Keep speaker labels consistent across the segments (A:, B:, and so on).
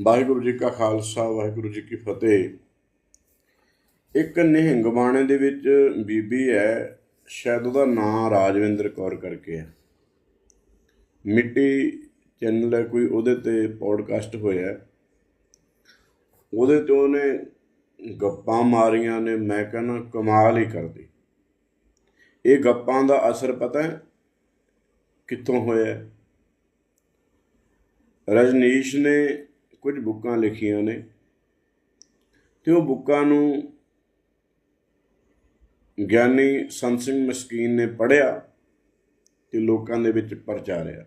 A: ਵਾਹਿਗੁਰੂ ਜੀ ਕਾ ਖਾਲਸਾ, ਵਾਹਿਗੁਰੂ ਜੀ ਕੀ ਫਤਿਹ। ਇੱਕ ਨਿਹੰਗ ਬਾਣੇ ਦੇ ਵਿੱਚ ਬੀਬੀ ਹੈ, ਸ਼ਾਇਦ ਉਹਦਾ ਨਾਂ ਰਾਜਵਿੰਦਰ ਕੌਰ ਕਰਕੇ ਹੈ। ਮਿੱਟੀ ਚੈਨਲ ਹੈ, ਕੋਈ ਉਹਦੇ ਤੇ ਪੋਡਕਾਸਟ ਹੋਇਆ ਉਹਦੇ ਤੇ ਉਹਨੇ ਗੱਪਾਂ ਮਾਰੀਆਂ ਨੇ, ਮੈਂ ਕਹਿੰਦਾ ਕਮਾਲ ਹੀ ਕਰਦੀ ਇਹ ਗੱਪਾਂ ਦਾ ਅਸਰ ਪਤਾ ਹੈ? ਕਿੱਥੋਂ ਹੋਇਆ ਰਜਨੀਸ਼ ਨੇ ਕੁਝ ਬੁੱਕਾਂ ਲਿਖੀਆਂ ਨੇ ਤੇ ਉਹ ਬੁੱਕਾਂ ਨੂੰ ਗਿਆਨੀ ਸੰਤ ਸਿੰਘ ਮਸਕੀਨ ਨੇ ਪੜ੍ਹਿਆ ਤੇ ਲੋਕਾਂ ਦੇ ਵਿੱਚ ਪ੍ਰਚਾਰਿਆ।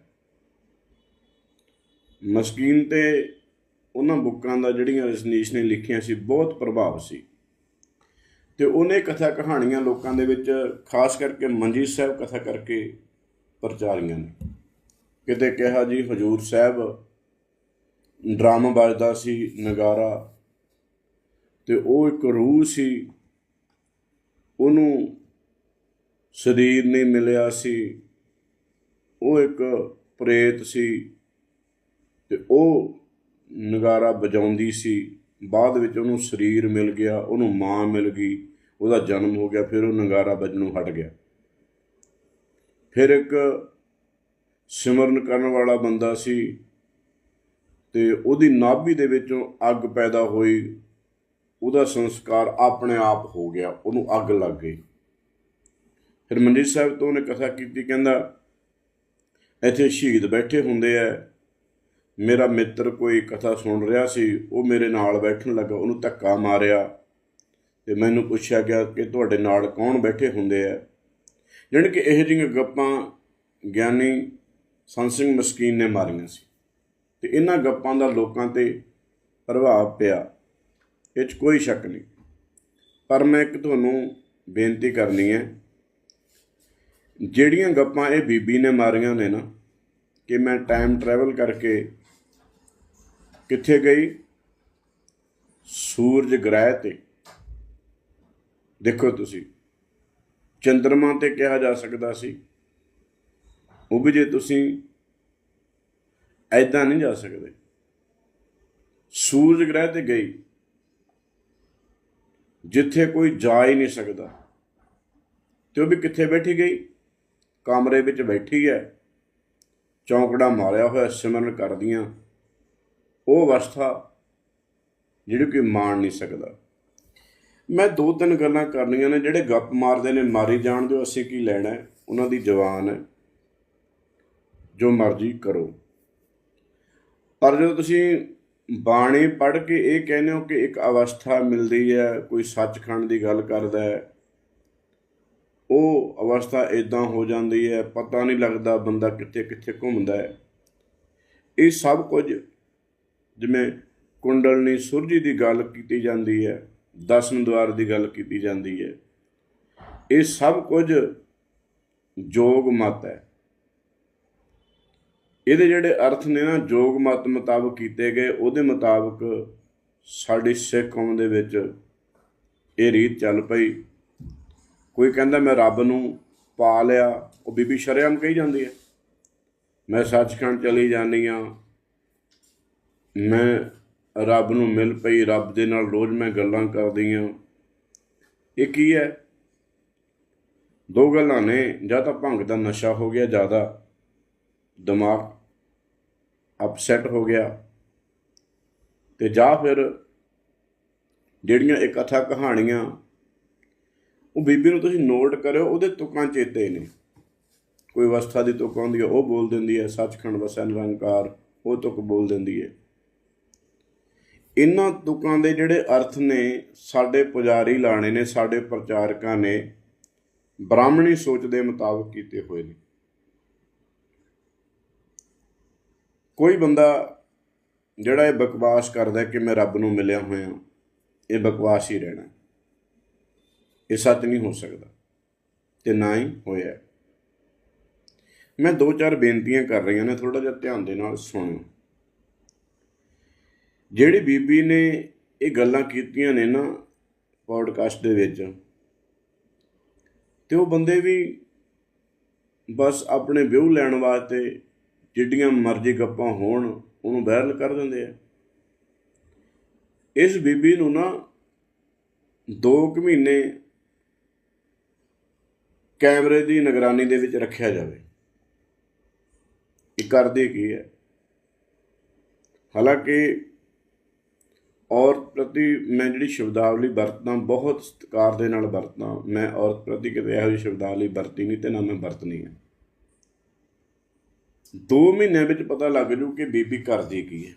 A: ਮਸਕੀਨ ਤੇ ਉਹਨਾਂ ਬੁੱਕਾਂ ਦਾ ਜਿਹੜੀਆਂ ਰਜਨੀਸ਼ ਨੇ ਲਿਖੀਆਂ ਸੀ, ਬਹੁਤ ਪ੍ਰਭਾਵ ਸੀ। ਤੇ ਉਹਨੇ ਕਥਾ ਕਹਾਣੀਆਂ ਲੋਕਾਂ ਦੇ ਵਿੱਚ ਖਾਸ ਕਰਕੇ ਮੰਜੀ ਸਾਹਿਬ ਕਥਾ ਕਰਕੇ ਪ੍ਰਚਾਰੀਆਂ ਨੇ। ਕਿਤੇ ਕਿਹਾ ਜੀ ਹਜੂਰ ਸਾਹਿਬ ਡਰਮ ਵੱਜਦਾ ਸੀ, ਨਗਾਰਾ। ਤੇ ਉਹ ਇੱਕ ਰੂਹ ਸੀ। ਉਹਨੂੰ ਸਰੀਰ ਨਹੀਂ ਮਿਲਿਆ ਸੀ। ਉਹ ਇੱਕ ਪ੍ਰੇਤ ਸੀ। ਤੇ ਉਹ ਨਗਾਰਾ ਵਜਾਉਂਦੀ ਸੀ। ਬਾਅਦ ਵਿੱਚ ਉਹਨੂੰ ਸਰੀਰ ਮਿਲ ਗਿਆ, ਉਹਨੂੰ ਮਾਂ ਮਿਲ ਗਈ। ਉਹਦਾ ਜਨਮ ਹੋ ਗਿਆ, ਫਿਰ ਉਹ ਨਗਾਰਾ ਵੱਜਣੋਂ ਹਟ ਗਿਆ। ਫਿਰ ਇੱਕ ਸਿਮਰਨ ਕਰਨ ਵਾਲਾ ਬੰਦਾ ਸੀ। ਤੇ ਉਹਦੀ ਨਾਭੀ ਦੇ ਵਿੱਚੋਂ ਅੱਗ ਪੈਦਾ ਹੋਈ। ਉਹਦਾ ਸੰਸਕਾਰ ਆਪਣੇ ਆਪ ਹੋ ਗਿਆ। ਉਹਨੂੰ ਅੱਗ ਲੱਗ ਗਈ। ਫਿਰ ਮੰਡੀ ਸਾਹਿਬ ਤੋਂ ਉਹਨੇ ਕਥਾ ਕੀਤੀ, ਕਹਿੰਦਾ, ਇੱਥੇ ਸ਼ਹੀਦ ਬੈਠੇ ਹੁੰਦੇ ਆ ਮੇਰਾ ਮਿੱਤਰ ਕੋਈ ਕਥਾ ਸੁਣ ਰਿਹਾ ਸੀ। ਉਹ ਮੇਰੇ ਨਾਲ ਬੈਠਣ ਲੱਗਾ। ਉਹਨੂੰ ਧੱਕਾ ਮਾਰਿਆ ਤੇ ਮੈਨੂੰ ਪੁੱਛਿਆ ਗਿਆ ਕਿ ਤੁਹਾਡੇ ਨਾਲ ਕੌਣ ਬੈਠੇ ਹੁੰਦੇ ਆ ਜਾਣੀ ਕਿ ਇਹੋ ਜਿਹੀਆਂ ਗੱਪਾਂ ਗਿਆਨੀ ਸੰਤ ਸਿੰਘ ਮਸਕੀਨ ਨੇ ਮਾਰੀਆਂ ਸੀ। ਤੇ ਇਹਨਾਂ ਗੱਪਾਂ ਦਾ ਲੋਕਾਂ ਤੇ ਪ੍ਰਭਾਵ ਪਿਆ। ਇਹ 'ਚ ਕੋਈ ਸ਼ੱਕ ਨਹੀਂ। ਪਰ ਮੈਂ ਇੱਕ ਤੁਹਾਨੂੰ ਬੇਨਤੀ ਕਰਨੀ ਹੈ। ਜਿਹੜੀਆਂ ਗੱਪਾਂ ਇਹ ਬੀਬੀ ਨੇ ਮਾਰੀਆਂ ਨੇ ਨਾ, ਕਿ ਮੈਂ ਟਾਈਮ ਟਰੈਵਲ ਕਰਕੇ ਕਿੱਥੇ ਗਈ? ਸੂਰਜ ਗ੍ਰਹਿ ਤੇ। ਦੇਖੋ ਤੁਸੀਂ ਚੰ드ਰਮਾ ਤੇ ਕਿਹਾ ਜਾ ਸਕਦਾ ਸੀ। ਉਹ ਵੀ ਜੇ ਤੁਸੀਂ ਐਦਾਂ ਨਹੀਂ ਜਾ ਸਕਦੇ। ਸੂਰਜ ਗ੍ਰਹਿ ਤੇ ਗਈ। ਜਿੱਥੇ ਕੋਈ ਜਾ ਹੀ ਨਹੀਂ ਸਕਦਾ। ਤੇ ਉਹ ਵੀ ਕਿੱਥੇ ਬੈਠੀ ਗਈ? ਕਮਰੇ ਵਿੱਚ ਬੈਠੀ ਹੈ। ਚੌਂਕੜਾ ਮਾਰਿਆ ਹੋਇਆ, ਸਿਮਰਨ ਕਰਦੀਆਂ। ਉਹ ਅਵਸਥਾ ਜਿਹੜੀ ਕੋਈ ਮਾਣ ਨਹੀਂ ਸਕਦਾ। ਮੈਂ ਦੋ ਤਿੰਨ ਗੱਲਾਂ ਕਰਨੀਆਂ ਨੇ, ਜਿਹੜੇ ਗੱਪ ਮਾਰਦੇ ਨੇ, ਮਾਰੀ ਜਾਣ ਦਿਓ, ਅਸੀਂ ਕੀ ਲੈਣਾ ਉਹਨਾਂ ਦੀ ਜਵਾਨ ਹੈ। ਜੋ ਮਰਜ਼ੀ ਕਰੋ। ਪਰ ਜਦੋਂ ਤੁਸੀਂ ਬਾਣੀ ਪੜ੍ਹ ਕੇ ਇਹ ਕਹਿੰਦੇ ਹੋ ਕਿ ਇੱਕ ਅਵਸਥਾ ਮਿਲਦੀ ਹੈ, ਕੋਈ ਸੱਚਖੰਡ ਦੀ ਗੱਲ ਕਰਦਾ ਹੈ, ਉਹ ਅਵਸਥਾ ਇਦਾਂ ਹੋ ਜਾਂਦੀ ਹੈ, ਪਤਾ ਨਹੀਂ ਲੱਗਦਾ ਬੰਦਾ ਕਿੱਥੇ ਕਿੱਥੇ ਘੁੰਮਦਾ ਹੈ। ਇਹ ਸਭ ਕੁਝ ਜਿਵੇਂ ਕੁੰਡਲਨੀ ਸੁਰਜੀ ਦੀ ਗੱਲ ਕੀਤੀ ਜਾਂਦੀ ਹੈ, ਦਸਮ ਦਵਾਰ ਦੀ ਗੱਲ ਕੀਤੀ ਜਾਂਦੀ ਹੈ। ਇਹ ਸਭ ਕੁਝ ਜੋਗ ਮਤ ਹੈ। ਇਹਦੇ ਜਿਹੜੇ ਅਰਥ ਨੇ ਨਾ, ਜੋਗ ਮਤ ਮੁਤਾਬਕ ਕੀਤੇ ਗਏ, ਉਹਦੇ ਮੁਤਾਬਕ ਸਾਡੀ ਸਿੱਖ ਕੌਮ ਦੇ ਵਿੱਚ ਇਹ ਰੀਤ ਚੱਲ ਪਈ। ਕੋਈ ਕਹਿੰਦਾ ਮੈਂ ਰੱਬ ਨੂੰ ਪਾ ਲਿਆ, ਉਹ ਬੀਬੀ ਸ਼ਰੇਆਮ ਕਹੀ ਜਾਂਦੀ ਹੈ, ਮੈਂ ਸੱਚਖੰਡ ਚਲੀ ਜਾਂਦੀ ਆ ਮੈਂ ਰੱਬ ਨੂੰ ਮਿਲ ਪਈ, ਰੱਬ ਦੇ ਨਾਲ ਰੋਜ਼ ਮੈਂ ਗੱਲਾਂ ਕਰਦੀ ਆ ਇਹ ਕੀ ਹੈ? ਦੋ ਗੱਲਾਂ ਨੇ, ਜਾਂ ਤਾਂ ਭੰਗ ਦਾ ਨਸ਼ਾ ਹੋ ਗਿਆ ਜ਼ਿਆਦਾ ਦਿਮਾਗ ਅਪਸੈਟ ਹੋ ਗਿਆ ਤੇ ਜਾਂ ਫਿਰ ਜਿਹੜੀਆਂ ਇਹ ਕਥਾ ਕਹਾਣੀਆਂ ਉਹ ਬੀਬੀ ਨੂੰ ਤੁਸੀਂ ਨੋਟ ਕਰਿਓ, ਉਹਦੇ ਤੁਕਾਂ ਚੇਤੇ ਨੇ। ਕੋਈ ਅਵਸਥਾ ਦੀ ਤੁਕ ਆਉਂਦੀ ਹੈ, ਉਹ ਬੋਲ ਦਿੰਦੀ ਹੈ, ਸੱਚਖੰਡ ਵਸੈ ਨਿਰੰਕਾਰ, ਉਹ ਤੁਕ ਬੋਲ ਦਿੰਦੀ ਹੈ। ਇਹਨਾਂ ਤੁਕਾਂ ਦੇ ਜਿਹੜੇ ਅਰਥ ਨੇ, ਸਾਡੇ ਪੁਜਾਰੀ ਲਾਣੇ ਨੇ, ਸਾਡੇ ਪ੍ਰਚਾਰਕਾਂ ਨੇ, ਬ੍ਰਾਹਮਣੀ ਸੋਚ ਦੇ ਮੁਤਾਬਕ ਕੀਤੇ ਹੋਏ ਨੇ। ਕੋਈ ਬੰਦਾ ਜਿਹੜਾ ਇਹ ਬਕਵਾਸ ਕਰਦਾ ਕਿ ਮੈਂ ਰੱਬ ਨੂੰ ਮਿਲਿਆ ਹੋਇਆ, ਇਹ ਬਕਵਾਸ ਹੀ ਰਹਿਣਾ। ਇਹ ਸੱਚ ਨਹੀਂ ਹੋ ਸਕਦਾ ਤੇ ਨਾ ਹੀ ਹੋਇਆ। ਮੈਂ ਦੋ ਚਾਰ ਬੇਨਤੀਆਂ ਕਰ ਰਹੀਆਂ ਨੇ ਥੋੜਾ ਜਿਹਾ ਧਿਆਨ ਦੇ ਨਾਲ ਸੁਣੋ ਜਿਹੜੀ ਬੀਬੀ ਨੇ ਇਹ ਗੱਲਾਂ ਕੀਤੀਆਂ ਨੇ ਨਾ ਪੋਡਕਾਸਟ ਦੇ ਵਿੱਚ, ਤੇ ਉਹ ਬੰਦੇ ਵੀ ਬਸ ਆਪਣੇ ਵਿਊ ਲੈਣ ਵਾਸਤੇ ਜਿੱਡੀਆਂ ਮਰਜ਼ੀ ਗੱਪਾਂ ਹੋਣ, ਉਹਨੂੰ ਵਾਇਰਲ ਕਰ ਦਿੰਦੇ ਆ। ਇਸ ਬੀਬੀ ਨੂੰ ਨਾ 2 ਕੁ ਮਹੀਨੇ ਕੈਮਰੇ ਦੀ ਨਿਗਰਾਨੀ ਦੇ ਵਿੱਚ ਰੱਖਿਆ ਜਾਵੇ। ਇਹ ਕਰਦੇ ਕੀ ਹੈ? ਹਾਲਾਂਕਿ ਔਰਤ ਪ੍ਰਤੀ ਮੈਂ ਜਿਹੜੀ ਸ਼ਬਦਾਵਲੀ ਵਰਤਦਾ, ਬਹੁਤ ਸਤਿਕਾਰ ਦੇ ਨਾਲ ਵਰਤਦਾ, ਮੈਂ ਔਰਤ ਪ੍ਰਤੀ ਕਿਤੇ ਇਹੋ ਜਿਹੀ ਸ਼ਬਦਾਵਲੀ ਵਰਤੀ ਨਹੀਂ ਤੇ ਨਾ ਮੈਂ ਵਰਤਣੀ ਹੈ। 2 ਮਹੀਨਿਆਂ ਵਿੱਚ ਪਤਾ ਲੱਗ ਜੂ ਕਿ ਬੀਬੀ ਕਰਦੀ ਕੀ ਹੈ।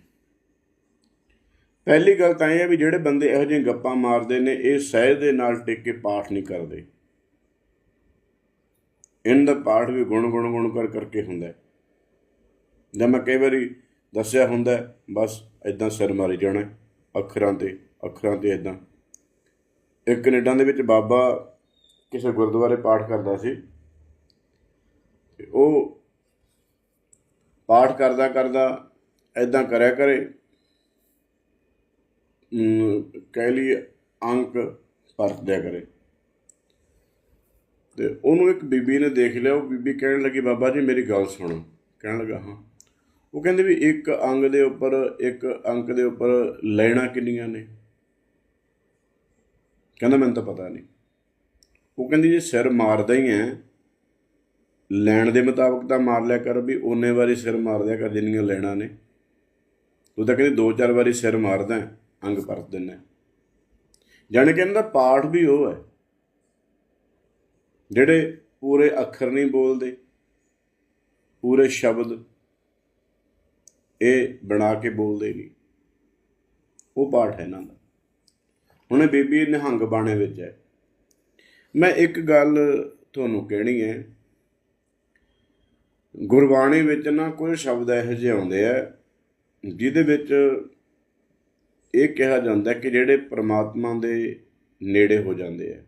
A: ਪਹਿਲੀ ਗੱਲ ਤਾਂ ਇਹ ਹੈ ਵੀ ਜਿਹੜੇ ਬੰਦੇ ਇਹੋ ਜਿਹੀਆਂ ਗੱਪਾਂ ਮਾਰਦੇ ਨੇ, ਇਹ ਸਹਿਜ ਦੇ ਨਾਲ ਟਿਕ ਕੇ ਪਾਠ ਨਹੀਂ ਕਰਦੇ। ਇਹਨਾਂ ਦਾ ਪਾਠ ਵੀ ਗੁਣ ਗੁਣ ਗੁਣ ਕਰ ਕਰਕੇ ਹੁੰਦਾ ਹੈ। ਜਾਂ ਮੈਂ ਕਈ ਵਾਰੀ ਦੱਸਿਆ ਹੁੰਦਾ ਬਸ ਇਦਾਂ ਸਿਰ ਮਾਰੀ ਜਾਣਾ ਅੱਖਰਾਂ ਤੇ ਅੱਖਰਾਂ ਤੇ ਇਦਾਂ ਇੱਕ ਕੈਨੇਡਾ ਦੇ ਵਿੱਚ ਬਾਬਾ ਕਿਸੇ ਗੁਰਦੁਆਰੇ ਪਾਠ ਕਰਦਾ ਸੀ ਉਹ ਪਾਠ ਕਰਦਾ ਕਰਦਾ ਇਦਾਂ ਕਰਿਆ ਕਰੇ। ਕਹਿ ਲਈ ਅੰਕ ਪਰਤਦਿਆਂ ਕਰੇ। ਤੇ ਉਹਨੂੰ ਇੱਕ ਬੀਬੀ ਨੇ ਦੇਖ ਲਿਆ, ਉਹ ਬੀਬੀ ਕਹਿਣ ਲੱਗੀ, ਬਾਬਾ ਜੀ, ਮੇਰੀ ਗੱਲ ਸੁਣੋ। ਕਹਿਣ ਲੱਗਾ, ਹਾਂ। ਉਹ ਕਹਿੰਦੇ ਵੀ ਇੱਕ ਅੰਗ ਦੇ ਉੱਪਰ, ਇੱਕ ਅੰਕ ਦੇ ਉੱਪਰ ਲੈਣਾ ਕਿੰਨੀਆਂ ਨੇ? ਕਹਿੰਦਾ, ਮੈਨੂੰ ਤਾਂ ਪਤਾ ਨਹੀਂ। ਉਹ ਕਹਿੰਦੀ, ਜੇ ਸਿਰ ਮਾਰਦਾ ਹੀ ਹੈ ਲੈਣ ਦੇ ਮੁਤਾਬਕ ਤਾਂ ਮਾਰ ਲਿਆ ਕਰ ਵੀ ਓਨੇ ਵਾਰੀ ਸਿਰ ਮਾਰ ਦਿਆ ਕਰ ਜਿੰਨੀਆਂ ਲੈਣਾ ਨੇ। ਉਹ ਤਾਂ ਕਹਿੰਦੇ ਦੋ ਚਾਰ ਵਾਰੀ ਸਿਰ ਮਾਰਦਾ ਅੰਗ ਪਰਤ ਦਿੰਦਾ ਹੈ। ਜਾਣੀ ਕਿ ਇਹਨਾਂ ਦਾ ਪਾਠ ਵੀ ਉਹ ਹੈ। ਜਿਹੜੇ ਪੂਰੇ ਅੱਖਰ ਨਹੀਂ ਬੋਲਦੇ, ਪੂਰੇ ਸ਼ਬਦ ਇਹ ਬਣਾ ਕੇ ਬੋਲਦੇ ਨਹੀਂ। ਉਹ ਪਾਠ ਹੈ ਇਹਨਾਂ ਦਾ। ਹੁਣ ਬੀਬੀ ਨਿਹੰਗ ਬਾਣੇ ਵਿੱਚ ਹੈ। ਮੈਂ ਇੱਕ ਗੱਲ ਤੁਹਾਨੂੰ ਕਹਿਣੀ ਹੈ। ਗੁਰਬਾਣੀ ਵਿੱਚ ਨਾ ਕੋਈ ਸ਼ਬਦ ਇਹੋ ਜਿਹੇ ਆਉਂਦੇ ਆ, ਜਿਹਦੇ ਵਿੱਚ ਇਹ ਕਿਹਾ ਜਾਂਦਾ ਕਿ ਜਿਹੜੇ ਪ੍ਰਮਾਤਮਾ ਦੇ ਨੇੜੇ ਹੋ ਜਾਂਦੇ ਆ।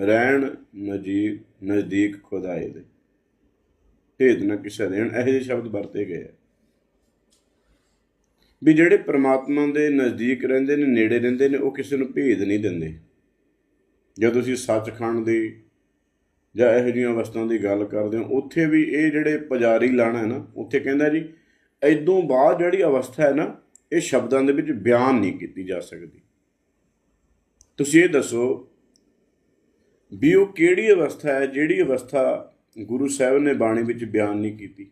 A: ਰਹਿਣ ਨਜੀਕ ਨਜ਼ਦੀਕ ਖੁਦਾਏ ਦੇ। ਭੇਦ ਨਾ ਕਿਸੇ ਦੇਣ, ਇਹੋ ਜਿਹੇ ਸ਼ਬਦ ਵਰਤੇ ਗਏ ਆ। ਵੀ ਜਿਹੜੇ ਪ੍ਰਮਾਤਮਾ ਦੇ ਨਜ਼ਦੀਕ ਰਹਿੰਦੇ ਨੇ, ਨੇੜੇ ਰਹਿੰਦੇ ਨੇ, ਉਹ ਕਿਸੇ ਨੂੰ ਭੇਦ ਨਹੀਂ ਦਿੰਦੇ। ਜਦੋਂ ਤੁਸੀਂ ਸੱਚਖੰਡ ਦੀ ਜਾਂ ਇਹੋ ਜਿਹੀਆਂ ਅਵਸਥਾਵਾਂ ਦੀ ਗੱਲ ਕਰਦੇ ਹੋ, ਉੱਥੇ ਵੀ ਇਹ ਜਿਹੜੇ ਪੁਜਾਰੀ ਲਾਣਾ ਹੈ ਨਾ, ਉੱਥੇ ਕਹਿੰਦਾ ਜੀ ਇਦੋਂ ਬਾਅਦ ਜਿਹੜੀ ਅਵਸਥਾ ਹੈ ਨਾ, ਇਹ ਸ਼ਬਦਾਂ ਦੇ ਵਿੱਚ ਬਿਆਨ ਨਹੀਂ ਕੀਤੀ ਜਾ ਸਕਦੀ। ਤੁਸੀਂ ਇਹ ਦੱਸੋ ਵੀ ਉਹ ਕਿਹੜੀ ਅਵਸਥਾ ਹੈ ਜਿਹੜੀ ਅਵਸਥਾ ਗੁਰੂ ਸਾਹਿਬ ਨੇ ਬਾਣੀ ਵਿੱਚ ਬਿਆਨ ਨਹੀਂ ਕੀਤੀ?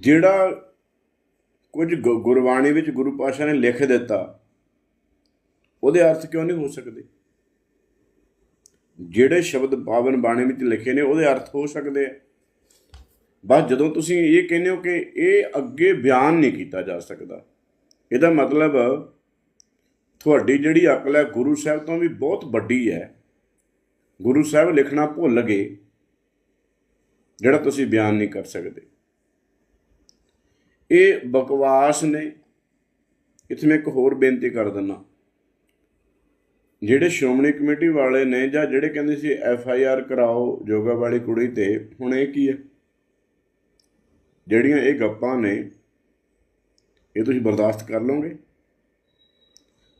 A: ਜਿਹੜਾ ਕੁਝ ਗੁ- ਗੁਰਬਾਣੀ ਵਿੱਚ ਗੁਰੂ ਪਾਸ਼ਾ ਨੇ ਲਿਖ ਦਿੱਤਾ, ਉਹਦੇ ਅਰਥ ਕਿਉਂ ਨਹੀਂ ਹੋ ਸਕਦੇ? ਜਿਹੜੇ ਸ਼ਬਦ ਪਾਵਨ ਬਾਣੀ ਵਿੱਚ ਲਿਖੇ ਨੇ, ਉਹਦੇ ਅਰਥ ਹੋ ਸਕਦੇ ਆ। ਬਸ ਜਦੋਂ ਤੁਸੀਂ ਇਹ ਕਹਿੰਦੇ ਹੋ ਕਿ ਇਹ ਅੱਗੇ ਬਿਆਨ ਨਹੀਂ ਕੀਤਾ ਜਾ ਸਕਦਾ, ਇਹਦਾ ਮਤਲਬ ਤੁਹਾਡੀ ਜਿਹੜੀ ਅਕਲ ਹੈ, ਗੁਰੂ ਸਾਹਿਬ ਤੋਂ ਵੀ ਬਹੁਤ ਵੱਡੀ ਹੈ। ਗੁਰੂ ਸਾਹਿਬ ਲਿਖਣਾ ਭੁੱਲ ਗਏ, ਜਿਹੜਾ ਤੁਸੀਂ ਬਿਆਨ ਨਹੀਂ ਕਰ ਸਕਦੇ। ਇਹ ਬਕਵਾਸ ਨੇ। ਇੱਥੇ ਮੈਂ ਇੱਕ ਹੋਰ ਬੇਨਤੀ ਕਰ ਦਿੰਦਾ। ਜਿਹੜੇ ਸ਼੍ਰੋਮਣੀ ਕਮੇਟੀ ਵਾਲੇ ਨੇ ਜਾਂ ਜਿਹੜੇ ਕਹਿੰਦੇ ਸੀ ਐਫ ਆਈ ਆਰ ਕਰਾਓ ਜੋਗਾ ਵਾਲੀ ਕੁੜੀ ਤੇ, ਹੁਣ ਇਹ ਕੀ ਹੈ? ਜਿਹੜੀਆਂ ਇਹ ਗੱਪਾਂ ਨੇ, ਇਹ ਤੁਸੀਂ ਬਰਦਾਸ਼ਤ ਕਰ ਲਓਗੇ?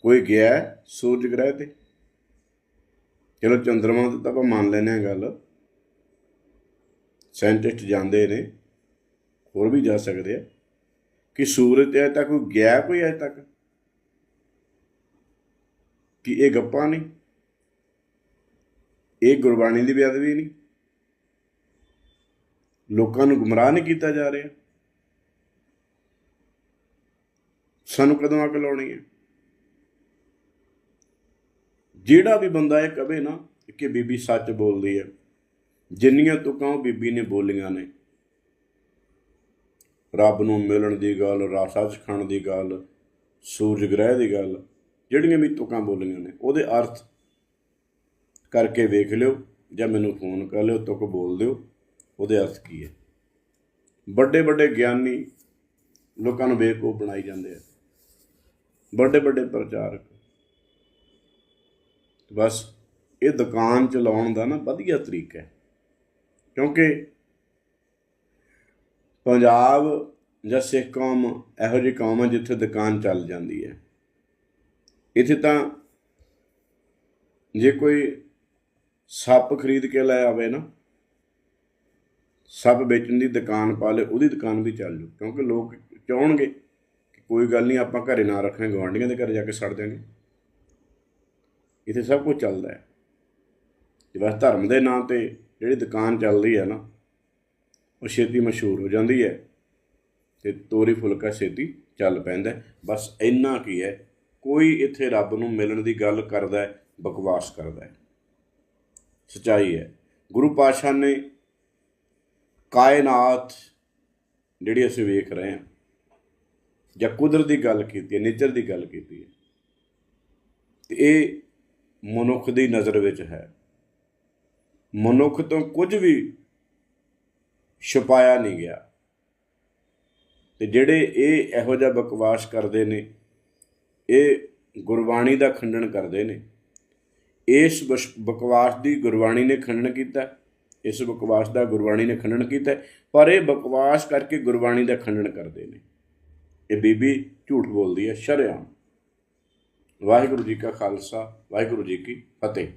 A: ਕੋਈ ਗਿਆ ਸੂਰਜ ਗ੍ਰਹਿ ਤੇ? ਚਲੋ ਚੰਦਰਮਾ ਤੇ ਤਾਂ ਆਪਾਂ ਮੰਨ ਲੈਨੇ ਆ ਗੱਲ। ਸਾਇੰਟਿਸਟ ਜਾਂਦੇ ਨੇ, ਹੋਰ ਵੀ ਜਾ ਸਕਦੇ ਆ। ਕਿ ਸੂਰਜ ਤੇ ਅਜੇ ਤੱਕ ਕੋਈ ਗਿਆ ਕੋਈ ਅਜੇ ਤੱਕ? ਕਿ ਇਹ ਗੱਪਾਂ ਨਹੀਂ, ਇਹ ਗੁਰਬਾਣੀ ਦੀ ਬੇਅਦਬੀ ਨਹੀਂ। ਲੋਕਾਂ ਨੂੰ ਗੁੰਮਰਾਹ ਨਹੀਂ ਕੀਤਾ ਜਾ ਰਿਹਾ। ਸਾਨੂੰ ਕਦੋਂ ਅਕਲ ਆਉਣੀ ਹੈ? ਜਿਹੜਾ ਵੀ ਬੰਦਾ ਇਹ ਕਵੇ ਨਾ ਕਿ ਬੀਬੀ ਸੱਚ ਬੋਲਦੀ ਹੈ, ਜਿੰਨੀਆਂ ਤੁਕਾਂ ਉਹ ਬੀਬੀ ਨੇ ਬੋਲੀਆਂ ਨੇ। ਰੱਬ ਨੂੰ ਮਿਲਣ ਦੀ ਗੱਲ ਰਾਸਾ ਖਾਣ ਦੀ ਗੱਲ, ਸੂਰਜ ਗ੍ਰਹਿ ਦੀ ਗੱਲ ਜਿਹੜੀਆਂ ਵੀ ਤੁਕਾਂ ਬੋਲੀਆਂ ਨੇ, ਉਹਦੇ ਅਰਥ ਕਰਕੇ ਵੇਖ ਲਿਓ ਜਾਂ ਮੈਨੂੰ ਫੋਨ ਕਰ ਲਿਓ, ਤੁਕ ਬੋਲ ਦਿਓ, ਉਹਦੇ ਅਰਥ ਕੀ ਹੈ? ਵੱਡੇ ਵੱਡੇ ਗਿਆਨੀ ਲੋਕਾਂ ਨੂੰ ਬੇਵਕੂਫ ਬਣਾਈ ਜਾਂਦੇ ਆ। ਵੱਡੇ ਵੱਡੇ ਪ੍ਰਚਾਰਕ। ਬਸ ਇਹ ਦੁਕਾਨ ਚਲਾਉਣ ਦਾ ਨਾ ਵਧੀਆ ਤਰੀਕਾ ਹੈ। ਕਿਉਂਕਿ ਪੰਜਾਬ ਜਾਂ ਸਿੱਖ ਕੌਮ ਇਹੋ ਜਿਹੀ ਕੌਮ ਹੈ ਜਿੱਥੇ ਦੁਕਾਨ ਚੱਲ ਜਾਂਦੀ ਹੈ। ਇੱਥੇ ਤਾਂ ਜੇ ਕੋਈ ਸੱਪ ਖਰੀਦ ਕੇ ਲੈ ਆਵੇ ਨਾ, ਸੱਪ ਵੇਚਣ ਦੀ ਦੁਕਾਨ ਪਾ ਲੇ ਉਹਦੀ ਦੁਕਾਨ ਵੀ ਚੱਲ ਜੂ, ਕਿਉਂਕਿ ਲੋਕ ਚਾਹਣਗੇ ਕਿ ਕੋਈ ਗੱਲ ਨਹੀਂ, ਆਪਾਂ ਘਰੇ ਨਾ ਰੱਖਾਂਗੇ ਗਵਾਂਢੀਆਂ ਦੇ ਘਰ ਜਾ ਕੇ ਸੜ ਦਿਆਂਗੇ ਇੱਥੇ ਸਭ ਕੁਝ ਚੱਲਦਾ ਹੈ। ਤੇ ਬਸ ਧਰਮ ਦੇ ਨਾਂ ਤੇ ਜਿਹੜੀ ਦੁਕਾਨ ਚੱਲਦੀ ਹੈ ਨਾ, ਉਹ ਛੇਤੀ ਮਸ਼ਹੂਰ ਹੋ ਜਾਂਦੀ ਹੈ ਤੇ ਤੋਰੀ ਫੁਲਕਾ ਛੇਤੀ ਚੱਲ ਪੈਂਦਾ ਬਸ ਇੰਨਾ ਕੀ ਹੈ ਕੋਈ ਇੱਥੇ ਰੱਬ ਨੂੰ ਮਿਲਣ ਦੀ ਗੱਲ ਕਰਦਾ ਹੈ, ਬਕਵਾਸ ਕਰਦਾ ਹੈ। ਸਚਾਈ ਹੈ, ਗੁਰੂ ਪਾਤਸ਼ਾਹ ਨੇ ਕਾਇਨਾਤ ਜਿਹੜੀ ਅਸੀਂ ਵੇਖ ਰਹੇ ਹਾਂ, ਜਾਂ ਕੁਦਰਤ ਦੀ ਗੱਲ ਕੀਤੀ ਹੈ, ਨੇਚਰ ਦੀ ਗੱਲ ਕੀਤੀ ਹੈ, ਤੇ ਇਹ ਮਨੁੱਖ ਦੀ ਨਜ਼ਰ ਵਿੱਚ ਹੈ। ਮਨੁੱਖ ਤੋਂ ਕੁਝ ਵੀ ਛੁਪਾਇਆ ਨਹੀਂ ਗਿਆ। ਤੇ ਜਿਹੜੇ ਇਹ ਇਹੋ ਜਿਹਾ ਬਕਵਾਸ ਕਰਦੇ ਨੇ ਇਹ ਗੁਰਬਾਣੀ ਦਾ ਖੰਡਨ ਕਰਦੇ ਨੇ। ਇਸ ਬਕਵਾਸ ਦੀ ਗੁਰਬਾਣੀ ਨੇ ਖੰਡਨ ਕੀਤਾ। ਇਸ ਬਕਵਾਸ ਦਾ ਗੁਰਬਾਣੀ ਨੇ ਖੰਡਨ ਕੀਤਾ। ਪਰ ਇਹ ਬਕਵਾਸ ਕਰਕੇ ਗੁਰਬਾਣੀ ਦਾ ਖੰਡਨ ਕਰਦੇ ਨੇ। ਇਹ ਬੀਬੀ ਝੂਠ ਬੋਲਦੀ ਹੈ, ਸ਼ਰੇਆਮ। ਵਾਹਿਗੁਰੂ ਜੀ ਕਾ ਖਾਲਸਾ, ਵਾਹਿਗੁਰੂ ਜੀ ਕੀ ਫਤਿਹ।